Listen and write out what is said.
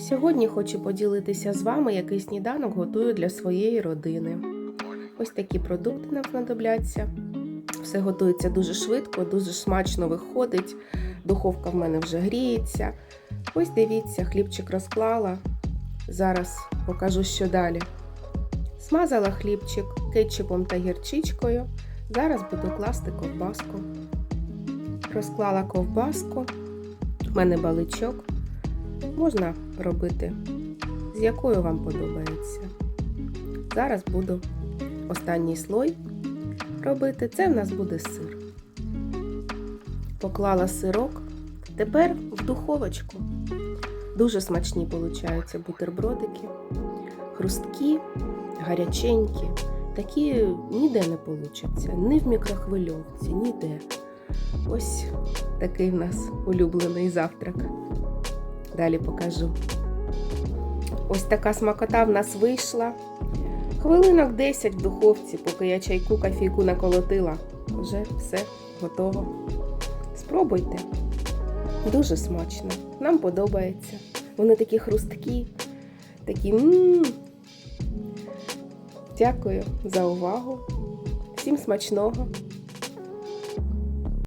Сьогодні хочу поділитися з вами, який сніданок готую для своєї родини. Ось такі продукти нам знадобляться. Все готується дуже швидко, дуже смачно виходить. Духовка в мене вже гріється. Ось дивіться, хлібчик розклала. Зараз покажу, що далі. Смазала хлібчик кетчупом та гірчичкою. Зараз буду класти ковбаску. Розклала ковбаску. У мене баличок. Можна робити, з якою вам подобається. Зараз буду останній слой робити. Це в нас буде сир. Поклала сирок. Тепер в духовочку. Дуже смачні получаються бутербродики. Хрусткі, гаряченькі. Такі ніде не получаться. Ні в мікрохвильовці, ніде. Ось такий в нас улюблений завтрак. Далі покажу. Ось така смакота в нас вийшла. Хвилинок 10 в духовці, поки я чайку кофійку наколотила. Вже все готово. Спробуйте. Дуже смачно. Нам подобається. Вони такі хрусткі, такі. м Дякую за увагу. Всім смачного!